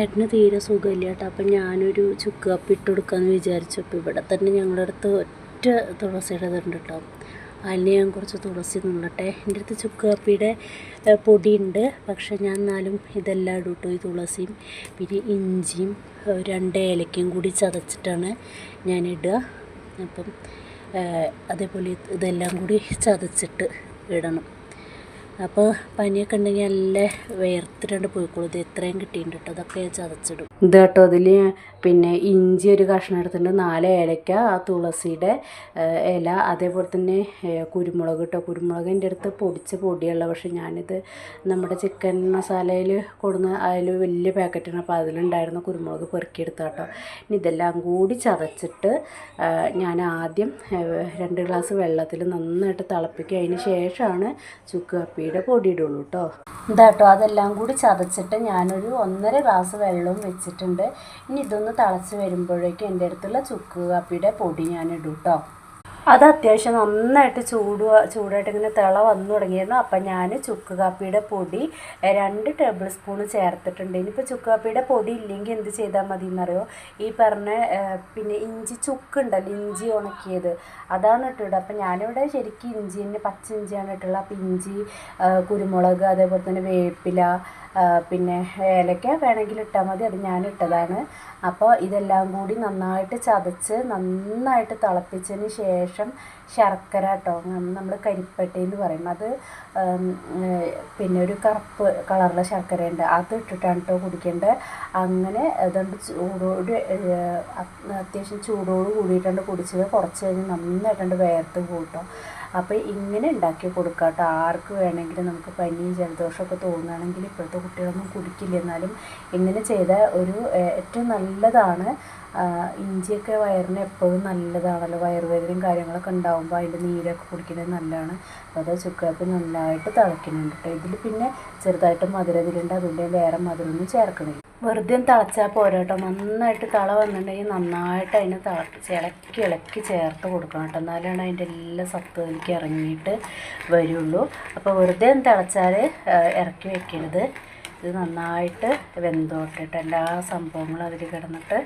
ചേട്ടന് തീരെ സുഖമില്ല കേട്ടോ. അപ്പം ഞാനൊരു ചുക്ക് കപ്പ് ഇട്ട് കൊടുക്കാമെന്ന് വിചാരിച്ചു അപ്പോൾ ഇവിടെ തന്നെ ഞങ്ങളുടെ അടുത്ത് ഒറ്റ തുളസിയുടെ ഇതുണ്ട് കേട്ടോ. അതിൽ ഞാൻ കുറച്ച് തുളസി നുള്ളട്ടെ. എന്റെ അടുത്ത് ചുക്ക് കാപ്പിയുടെ പൊടിയുണ്ട്. പക്ഷെ ഞാൻ എന്നാലും ഇതെല്ലാം ഇടും കേട്ടോ ഈ തുളസിയും. പിന്നെ ഇഞ്ചിയും രണ്ട് ഏലക്കയും കൂടി ചതച്ചിട്ടാണ് ഞാൻ ഇടുക അപ്പം അതേപോലെ ഇതെല്ലാം കൂടി ചതച്ചിട്ട് ഇടണം. അപ്പോൾ പനിയൊക്കെ ഉണ്ടെങ്കിൽ നല്ല വേർത്തിട്ടുണ്ട് പോയിക്കോളും. ഇത് എത്രയും കിട്ടിയിട്ടുണ്ട് കേട്ടോ അതൊക്കെ ചതച്ചിടും. ഇത് കേട്ടോ അതിൽ പിന്നെ ഇഞ്ചി ഒരു കഷ്ണം എടുത്തിട്ടുണ്ട്. നാല് ഏലക്ക ആ തുളസിയുടെ ഇല അതേപോലെ തന്നെ കുരുമുളക് കേട്ടോ കുരുമുളക് എന്റെ അടുത്ത് പൊടിച്ച പൊടിയുള്ള പക്ഷേ ഞാനിത് നമ്മുടെ ചിക്കൻ മസാലയിൽ കൊടുന്ന അതിൽ വലിയ പാക്കറ്റാണ് അപ്പോൾ അതിലുണ്ടായിരുന്ന കുരുമുളക് പെറുക്കിയെടുത്ത കേട്ടോ ഇനി ഇതെല്ലാം കൂടി ചതച്ചിട്ട് ഞാൻ ആദ്യം രണ്ട് ഗ്ലാസ് വെള്ളത്തിൽ നന്നായിട്ട് തിളപ്പിക്കുക അതിന് ശേഷമാണ് ചുക്ക് കാപ്പിയുടെ പൊടി ഇടുള്ളൂ കേട്ടോ ഇതാട്ടോ അതെല്ലാം കൂടി ചതച്ചിട്ട് ഞാനൊരു ഒന്നര ഗ്ലാസ് വെള്ളവും വെച്ചിട്ടുണ്ട്. ഇനി ഇതൊന്ന് തിളച്ച് വരുമ്പോഴേക്കും എന്റെ അടുത്തുള്ള ചുക്ക് കാപ്പിയുടെ പൊടി ഞാൻ കേട്ടോ അത് അത്യാവശ്യം നന്നായിട്ട് ചൂട് ചൂടായിട്ട് ഇങ്ങനെ തിള വന്നു തുടങ്ങിയിരുന്നു. അപ്പം ഞാൻ ചുക്ക് കാപ്പിയുടെ പൊടി രണ്ട് ടേബിൾ സ്പൂൺ ചേർത്തിട്ടുണ്ട്. ഇനിയിപ്പോൾ ചുക്ക് കാപ്പിയുടെ പൊടി ഇല്ലെങ്കിൽ എന്ത് ചെയ്താൽ മതി എന്നറിയോ ഈ പറഞ്ഞ പിന്നെ ഇഞ്ചി ചുക്ക് ഉണ്ടല്ലോ ഇഞ്ചി ഉണക്കിയത്. അതാണ് ഇട്ടിടുക. അപ്പം ഞാനിവിടെ ശരിക്കും ഇഞ്ചി തന്നെ പച്ച ഇഞ്ചിയാണ് ഇട്ടുള്ളത്. അപ്പം ഇഞ്ചി കുരുമുളക് അതേപോലെ തന്നെ വേപ്പില പിന്നെ ഏലക്ക വേണമെങ്കിൽ ഇട്ടാൽ മതി. അത് ഞാൻ ഇട്ടതാണ്. അപ്പോൾ ഇതെല്ലാം കൂടി നന്നായിട്ട് ചതച്ച് നന്നായിട്ട് തിളപ്പിച്ചതിന് ശേഷം ശർക്കര കേട്ടോ നമ്മൾ കരിപ്പട്ടി എന്ന് പറയും. അത് പിന്നെ ഒരു കറുപ്പ് കളറുള്ള ശർക്കരയുണ്ട്. അത് ഇട്ടിട്ടാണ് കേട്ടോ കുടിക്കേണ്ടത്. അങ്ങനെ അതുകൊണ്ട് ചൂടോട് അത്യാവശ്യം ചൂടോട് കൂടിയിട്ടുണ്ട് കുടിച്ചത്. കുറച്ച് കഴിഞ്ഞ് നന്നായിട്ടുണ്ട് വേർത്ത് കൂട്ടോ അപ്പോൾ ഇങ്ങനെ ഉണ്ടാക്കി കൊടുക്കാട്ടോ ആർക്ക് വേണമെങ്കിലും നമുക്ക് പനിയും ജലദോഷമൊക്കെ തോന്നുകയാണെങ്കിൽ ഇപ്പോഴത്തെ കുട്ടികളൊന്നും കുടിക്കില്ല. എന്നാലും ഇങ്ങനെ ചെയ്ത ഒരു ഏറ്റവും നല്ലതാണ് ഇഞ്ചിയൊക്കെ വയറിന് എപ്പോഴും നല്ലതാണല്ലോ. വയറുവേദനയും കാര്യങ്ങളൊക്കെ ഉണ്ടാകുമ്പോൾ അതിന്റെ നീരൊക്കെ കുടിക്കുന്നത് നല്ലതാണ്. അത് ചുക്കാപ്പി നന്നായിട്ട് തിളയ്ക്കുന്നുണ്ട് കേട്ടോ ഇതിൽ പിന്നെ ചെറുതായിട്ട് മധുരം ഇതിലുണ്ട്. അതുകൊണ്ട് വേറെ മധുരമൊന്നും ചേർക്കണില്ല വെറുതെ തിളച്ചാൽ പോരാ കേട്ടോ നന്നായിട്ട് തിള വന്നിട്ടുണ്ടെങ്കിൽ നന്നായിട്ട് അതിനെ തിളച്ച് ഇളക്കി ഇളക്കി ചേർത്ത് കൊടുക്കണം കേട്ടോ എന്നാലാണ് അതിന്റെ എല്ലാ സത്തും അതിലേക്ക് ഇറങ്ങിയിട്ട് വരുള്ളൂ. അപ്പോൾ വെറുതെ തിളച്ചാൽ ഇറക്കി വെക്കരുത്. ഇത് നന്നായിട്ട് വെന്തോട്ടിട്ട് എല്ലാ സംഭവങ്ങളും അതിൽ കിടന്നിട്ട്.